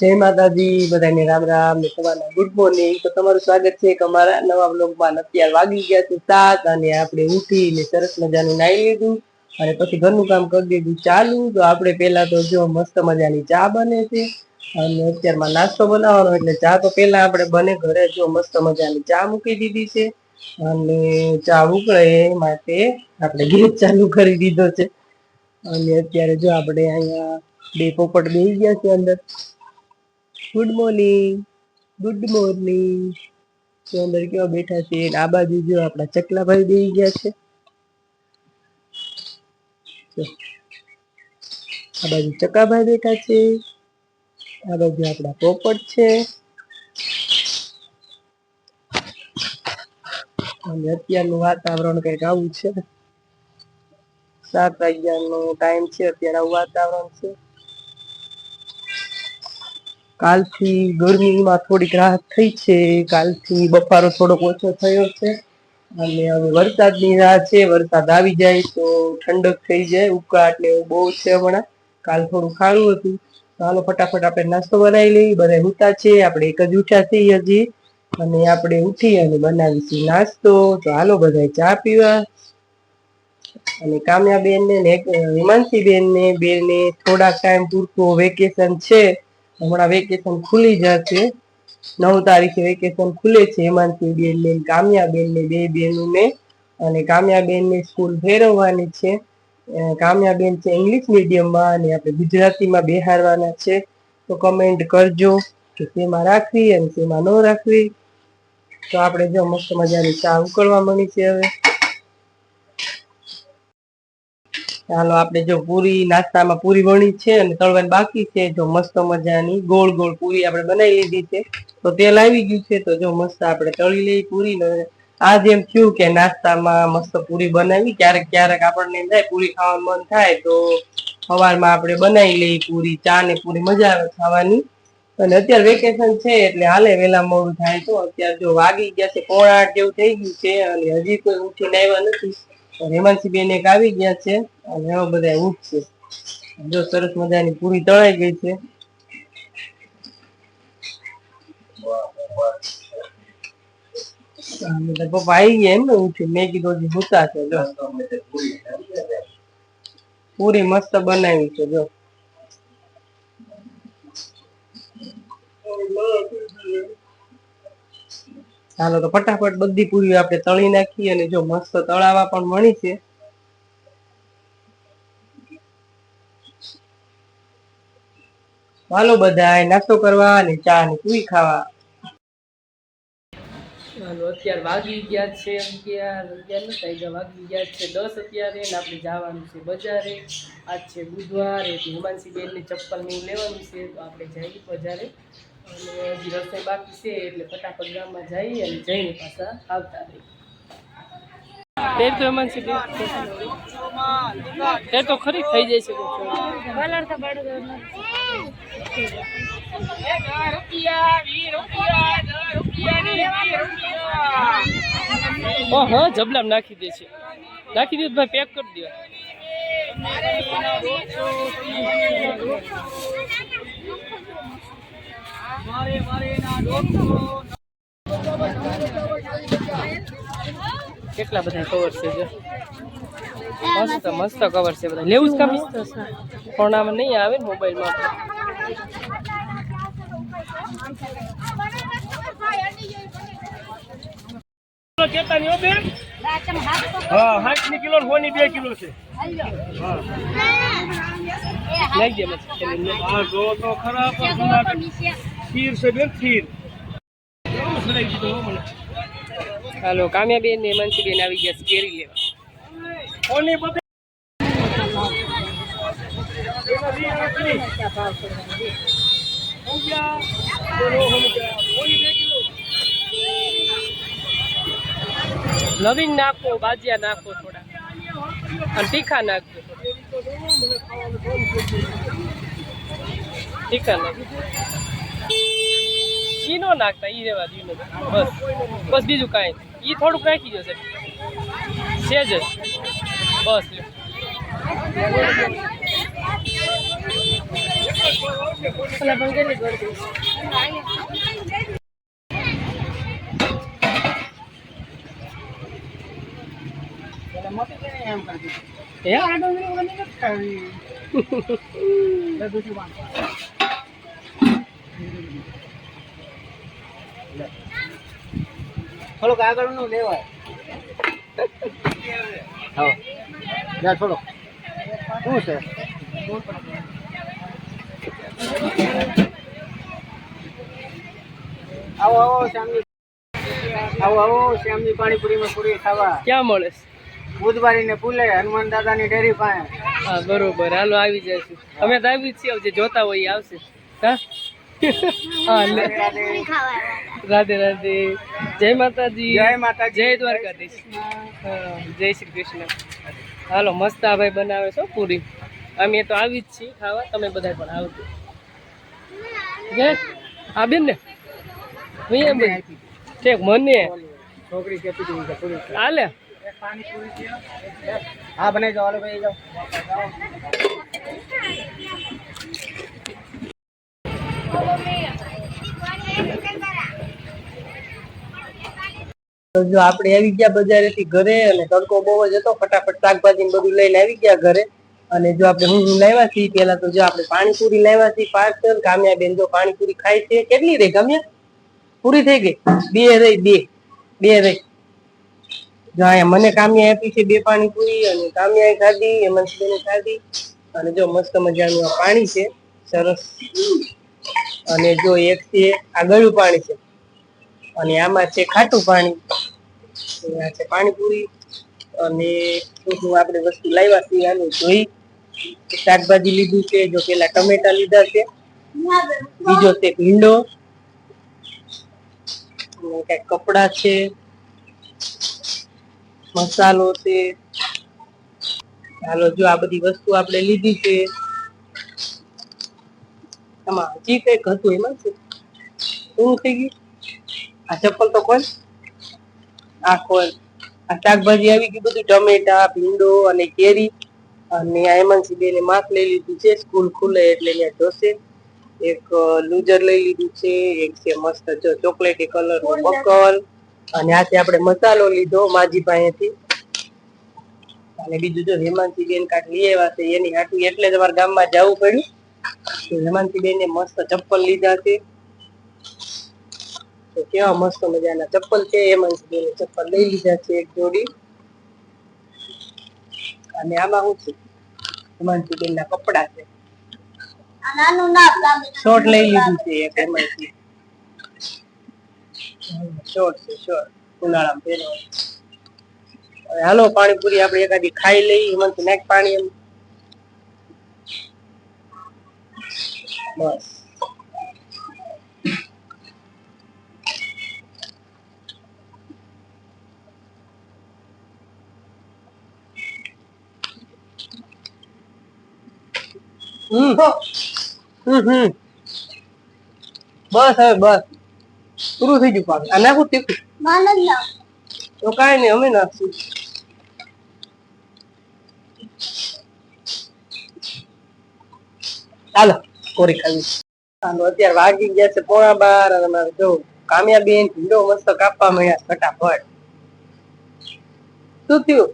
જય માતાજી, બધાને રામ રામ ને સવારના ગુડ મોર્નિંગ તો તમારું સ્વાગત છે કે અમારા નવા બ્લોગમાં અત્યારે વાગી ગયા છે સાત અને આપણે ઉઠીને સરસ મજાનું નાઈ લીધું અને પછી ઘરનું કામ કરી દીધું ચાલુ. તો આપણે પહેલા તો જો મસ્ત મજાની ચા બને છે અને અત્યારમાં નાસ્તો બનાવવાનો એટલે ચા તો પહેલા આપણે બને ઘરે જો મસ્ત મજાની ચા મૂકી દીધી છે અને ચા ઉકળે એ માટે આપણે ગેસ ચાલુ કરી દીધો છે. અને અત્યારે જો આપણે અહીંયા બે પોપટ બેસી ગયા છે અંદર. ગુડ મોર્નિંગ ગુડ મોર્નિંગ તો અંદર કેવા બેઠા છે આ બાજુ જો આપણા ચકલાભાઈ બેસી ગયા છે. આ બાજુ ચકાભાઈ બેઠા છે. આ બાજુ આપણા પોપટ છે. અને અત્યારનું વાતાવરણ કંઈક આવું છે. સાત વાગ્યાનો ટાઈમ છે, અત્યારે આવું વાતાવરણ છે. કાલથી ગરમીમાં થોડીક રાહત થઈ છે. કાલથી બફારો થોડોક ઓછો થયો છે. અને હવે વરસાદની રાહ છે. વરસાદ આવી જાય તો ઠંડક થઈ જાય. ઉકાળ ને એવું બહુ છે હમણાં. કાલ થોડું ખારું હતું. હાલો ફટાફટ આપણે નાસ્તો બનાવી લઈએ. બધા ઉઠા છે. આપણે એક જ ઉઠ્યા છીએ હજી. અને આપણે ઉઠી અને બનાવીશું નાસ્તો. તો હાલો બધા ચા પીવા. અને કામ્યા બેન ને હિમાંશી બેન ને બેને થોડાક ટાઈમ પૂરતો વેકેશન છે. હમણાં વેકેશન ખુલી જશે. નવ તારીખે વેકેશન ખુલે છે હિમાંશી બેન ને કામ્યાબેન ને બે બેનું અને અને કામ્યાબેન ને સ્કૂલ ફેરવવાની છે. કામ્યા કામ્યાબેન છે ઇંગ્લિશ મીડિયમમાં અને આપણે ગુજરાતીમાં બેહારવાના છે. તો કમેન્ટ કરજો કે શેમાં રાખવી અને શેમાં ન રાખવી. તો આપણે જો મસ્ત મજાની ચા ઉકળવા મળી છે હવે. ચાલો આપણે જો પૂરી નાસ્તામાં પૂરી વણી છે અને તળવાની બાકી છે, જો મસ્ત મજાની ગોળ ગોળ પૂરી આપણે બનાવી લીધી છે, તો તેલ આવી ગયું છે, તો જો મસ્ત આપણે તળી લઈ પૂરી આજ એમ થયું કે નાસ્તામાં મસ્ત પૂરી બનાવી, ક્યારેક ક્યારેક આપણને થાય પૂરી ખાવાનું મન થાય, તો સવારમાં આપણે બનાવી લઈ પૂરી, ચા ને પૂરી મજા આવે ખાવાની. અને અત્યારે વેકેશન છે એટલે હાલે વેલા મોડું થાય તો અત્યારે જો વાગી ગયા છે, પોણા આઠ જેવું થઈ ગયું છે, અને હજી કોઈ ઉઠીને આવ્યા નથી. હેમાંશી બેન એક આવી ગયા છે અને એવા બધા ઉઠશે જો સરસ મજાની પૂરી તળાઈ ગઈ છે. પપ્પા આવી ગયા એમ ને ઉઠી મેં કીધું હજી ભૂતા છે, જો. પૂરી મસ્ત બનાવી છે, જો. ચાલો તો ફટાફટ બધી પૂરી આપણે તળી નાખી અને જો મસ્ત તળાવા પણ મળી છે. હાલો બધા નાસ્તો કરવા અને ચા ને પૂરી ખાવા. હાલો, અત્યારે વાગી ગયા છે અગિયાર અગિયાર નથી ગયા, વાગી ગયા છે દસ અત્યારે ને આપણે જવાનું છે બજારે. આજ છે બુધવાર, એટલે હિમાંશી બેનની ચપ્પલ ને લેવાનું છે, તો આપણે જઈએ બજારે. અને હજી બાકી છે એટલે ફટાફટ ગામમાં જઈએ અને જઈને પાછા આવતા રહીએ. તો હિમાંશી બેન તે તો ખરી થઈ જાય છે. બડો જબલામ નાખી દે છે. નાખી દે ભાઈ પેક કરી દો. કેટલા બધા કવર છે જો? મસ્ત મસ્ત. કવર છે બધા લેવું જ કામ પણ આમાં નહીં આવે ને મોબાઈલમાં હા સાઠની કિલો હોની બે કિલો છે. લઈ દે પછી. હા. જો તો ખરા પણ જુનાગઢ ખીર છે બેન ખીર હાલો કામ્યાબેન ને મનસીબેન આવી ગયા છે કેરી લેવા હોની બધી એના વી આખરી. ઊંઘ્યા. બોલો, ઊંઘ્યા. હોની બે કિલો. લવિંગ નાખો બાજિયા નાખો થોડા અને તીખા નાખજો તીખા નાખજો ઈ નો નાખતા ઈ રેવા દીધું બસ બસ બીજું કાંઈ ઈ થોડુંક નાખી જશે છે જ. બસ લ્યો. ઓલા પણ કેટલી ગળદી હે થોડુંક આગળનું લેવાય. હા જા થોડો શું છે? આવો આવો શ્યામની આવો આવો શ્યામની પાણીપુરીમાં પૂરી ખાવા. ક્યાં મળે? બુધવારી ને પુલે હનુમાન દાદાની ડેરી પાસે. હા બરોબર. હાલો આવી જઈશું અમે તો આવી જ છીએ જે જોતા હોય એ આવશે. હા? હા લે. રાધે રાધે. જય માતાજી. જય માતા જય દ્વારકાધીશ. હા, જય શ્રી કૃષ્ણ. હાલો મસ્ત આ ભાઈ બનાવે છો પૂરી. અમે તો આવી જ છીએ ખાવા તમે બધા પણ આવજો. જય હા બેન ને? હું એમ જ. ઠીક મને? છોકરી કેતી હતી પૂરી હાલે. બને હા બનાવી જાઓ હાલો ભાઈ જાઓ. તો જો આપણે આવી ગયા બજારેથી ઘરે અને તડકો બહુ જ હતો, ફટાફટ શાકભાજી ને બધું લઈને આવી ગયા ઘરે. અને જો આપણે હું લાવ્યા છીએ પેલા તો જો આપણે પાણીપુરી લાવ્યા છીએ, પાર્સલ કામ્યા બેન જો પાણીપુરી ખાય છે. કેટલી રહી ગમ્યા? પૂરી થઈ ગઈ? બે રહી, બે. બે રહી. જો અહીંયા મને કામ્યા આપી છે બે પાણીપુરી અને કામ્યા ખાધી હેમંતબેને ખાધી. અને જો મસ્ત મજાનું આ પાણી છે, સરસ. અને જો એક છે, આ ગળ્યું પાણી છે. અને આમાં છે ખાટું પાણી. છે પાણીપુરી અને શું આપણે વસ્તુ લાવ્યા છીએ, આનું જોઈ શાકભાજી લીધું છે, જો પેલા ટમેટા લીધા છે. બીજો છે ભીંડો. કઈ કપડા છે. મસાલો છે. ચાલો જો આ બધી વસ્તુ આપણે લીધી છે. આમાં હજી કંઈક હતું એમાં શું થઈ ગયું? આ ચપ્પલ તો ખોલ. આ ખોલ આ શાકભાજી આવી ગયું, બધું ટમેટા, ભીંડો અને કેરી. અને આ હેમંતસિંહ બેને માસ્ક લઈ લીધું છે, સ્કૂલ ખુલે એટલે ત્યાં જોશે. એક લૂઝર લઈ લીધું છે, એક છે મસ્ત જો ચોકલેટી કલર નો બકલ. અને આથી આપણે મસાલો લીધો માજી પાસેથી. અને બીજું જો હેમાંશી બેન કાંઈક લઈ આવ્યા છે, એની હાટું એટલે તમારા ગામમાં જવું પડ્યું. બેન બેને મસ્ત ચપ્પલ લીધા છે. તો કેવા મસ્ત મજાના. ચપ્પલ છે એમાં બેને ચપ્પલ લઈ લીધા છે એક જોડી. અને આમાં હું છે? હેમાંશી બેન ના કપડા છે. શોર્ટ લઈ લીધું છે એક એમાંથી શોર્ટ છે શોર્ટ. ઉનાળામાં પહેરવાનું હવે હાલો પાણીપુરી આપણે એકાદી ખાઈ લઈ. એમાંથી નાખ પાણી એમ. બસ. બસ હવે બસ. પૂરું થઈ ગયું પાક આ નાખું તીખું તો કાંઈ નહીં અમે નાખશું. ચાલો કોરી ખાવી. ચાલો અત્યારે વાગી ગયા છે પોણા બાર અને અમારે જો કામ્યા બેન ઢીંડો મસ્ત કાપવા મળ્યા ફટાફટ. શું થયું?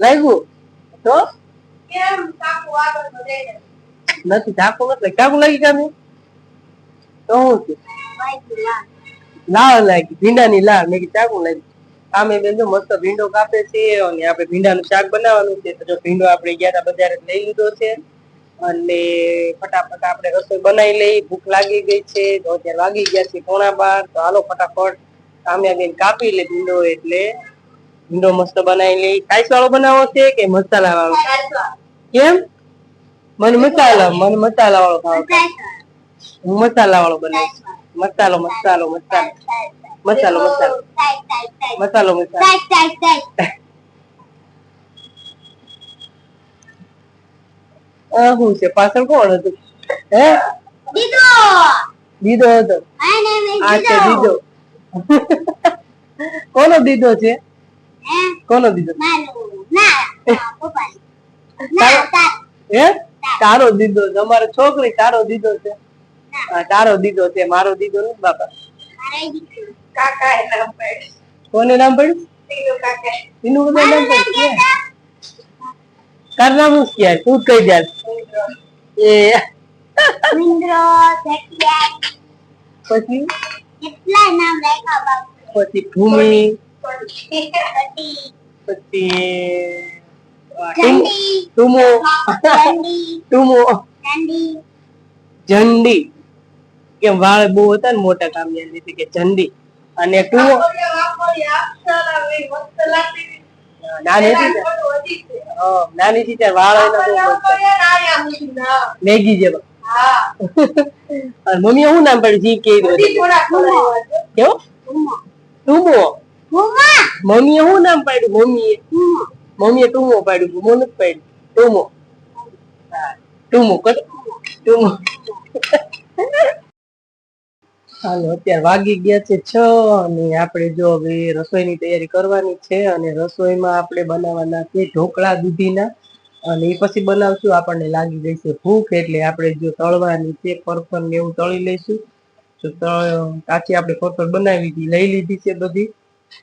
લાગ્યું? તો? નથી ચાકુ નથી ચાકુ લાગી કામે તો હું છે? લાલ લાગી ભીંડાની લાલ મેં ચાકુ લાગી આમે બેન જો મસ્ત ભીંડો કાપે છે અને આપણે ભીંડાનું શાક બનાવવાનું છે. તો જો ભીંડો આપણે ગયા હતા બજારે લઈ લીધો છે. અને ફટાફટ આપણે રસોઈ બનાવી લઈ. ભૂખ લાગી ગઈ છે. તો અત્યારે વાગી ગયા છે પોણા બાર. તો હાલો ફટાફટ કામ્યા બેન કાપી લે ભીંડો એટલે. ભીંડો મસ્ત બનાવી લઈ. કાઈસ વાળો બનાવો છે કે મસાલા વાળો. કેમ મને મસાલા મને મસાલા વાળો ખાવ હું મસાલા વાળો બનાવીશ મસાલો મસાલો મસાલો. મસાલો મસાલો. મસાલો મસાલો. શું છે? પાછળ કોણ હતું? હે? દીદો હતો. આ છે દીદો. કોનો દીદો છે? કોનો દીદો? હે? તારો દીધો છે. અમારે છોકરી તારો દીધો છે. હા તારો દીધો છે. મારો દીધો નથી બાપા. કોને નામ પડ્યું? એનું બધા નામ પડ્યું? તાર નામ શું છે તું જ કહી જાય એ. પછી? કેટલા નામ રાખ્યા બાપુ પછી ભૂમિ. પછી ટુમો ઝંડી કેમ વાળ બહુ હતા ને મોટા કામ લીધી કે ઝંડી અને ટુમો નાની હતી નાની હતી ત્યારે વાળ એના બહુ મસ્ત હતા. મેગી જેવા મમ્મી શું નામ પડ્યું જી કે કેવો ટુમો મમ્મીએ શું નામ પાડ્યું મમ્મીએ મમ્મીએ ટૂમો પાડ્યું ટુમો નથી પાડ્યું ટૂમો. ટૂમો કર. ટુમો. હાલો, અત્યારે વાગી ગયા છે છ અને આપણે જો હવે રસોઈની તૈયારી કરવાની છે અને રસોઈમાં આપણે બનાવવાના છે ઢોકળા દૂધીના. અને એ પછી બનાવશું, આપણને લાગી જશે ભૂખ એટલે આપણે જો તળવાની છે, ફરફર ને એવું તળી લઈશું. તો, કાચી આપણે ફરફર બનાવી હતી, લઈ લીધી છે બધી.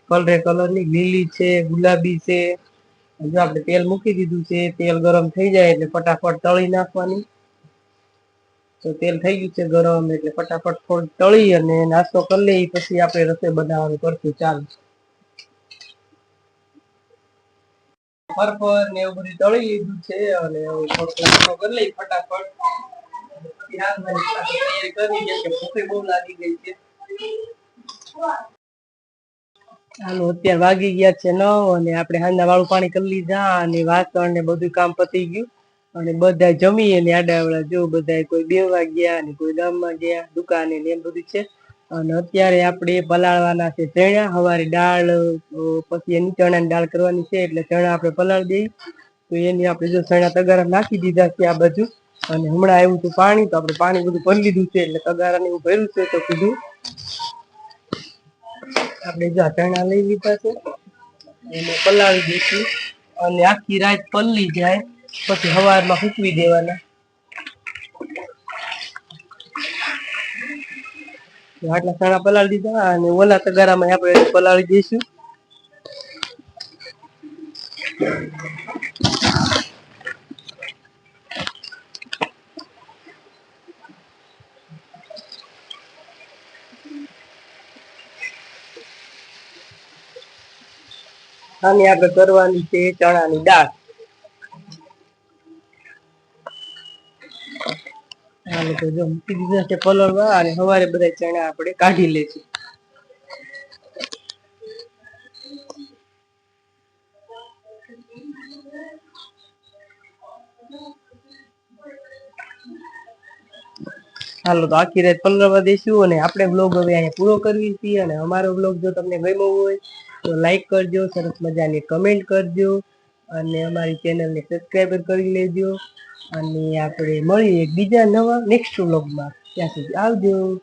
કલરે કલરની, લીલી છે, ગુલાબી છે. જો આપણે તેલ મૂકી દીધું છે, તેલ ગરમ થઈ જાય એટલે ફટાફટ તળી નાખવાની. તો તેલ થઈ ગયું છે ગરમ એટલે ફટાફટ થોડું તળી અને નાસ્તો કરી લઈએ પછી આપણે રસોઈ બનાવવાનું કરશું. ચાલુ. ફરફર ને એવું બધું તળી લીધું છે અને હવે નાસ્તો કરી લઈએ ફટાફટ. તૈયારી કરી કે ભૂખે બહુ લાગી ગઈ છે. હાલો, અત્યારે વાગી ગયા છે નવ અને આપણે હાંજના વાળું પાણી કરી લીધા અને વાસણ ને બધું કામ પતી ગયું. અને બધા જમી અને આડાવડા જો બધા કોઈ બેવા ગયા અને કોઈ ગામમાં ગયા, દુકાને ને એમ બધું છે. અને અત્યારે આપણે પલાળવાના છે ચણા, હવારે દાળ પછી એની ચણાની દાળ કરવાની છે, એટલે ચણા આપણે પલાળી દઈએ. તો એની આપણે જો ચણા તગારા નાખી દીધા છે આ બાજુ. અને હમણાં આવ્યું હતું પાણી, તો આપણે પાણી બધું ભરી લીધું છે, એટલે તગારા ને એવું ભર્યું છે, તો કીધું આપણે જો ચણા લઈ લીધા છે. એને પલાળી દઈશું. અને આખી રાત પલળી જાય, પછી સવારમાં સૂકવી દેવાના. આટલા ચણા પલાળી દીધા અને ઓલા તગારામાં આપણે પલાળી દઈશું. આની આપણે કરવાની છે ચણાની દાળ. હાલો તો જો મૂકી દીધા છે પલળવા અને સવારે બધા ચણા આપણે કાઢી લેશું હાલો તો આખી રાત પલરવા દઈશું અને આપણે બ્લોગ હવે અહીંયા પૂરો કરવી છીએ અને અમારો બ્લોગ જો તમને ગમ્યો હોય તો લાઈક કરજો, સરસ મજાની કમેન્ટ કરજો અને અમારી ચેનલને સબસ્ક્રાઈબર કરી લેજો. અને આપણે મળીએ બીજા નવા નેક્સ્ટ વ્લોગમાં ત્યાં સુધી આવજો.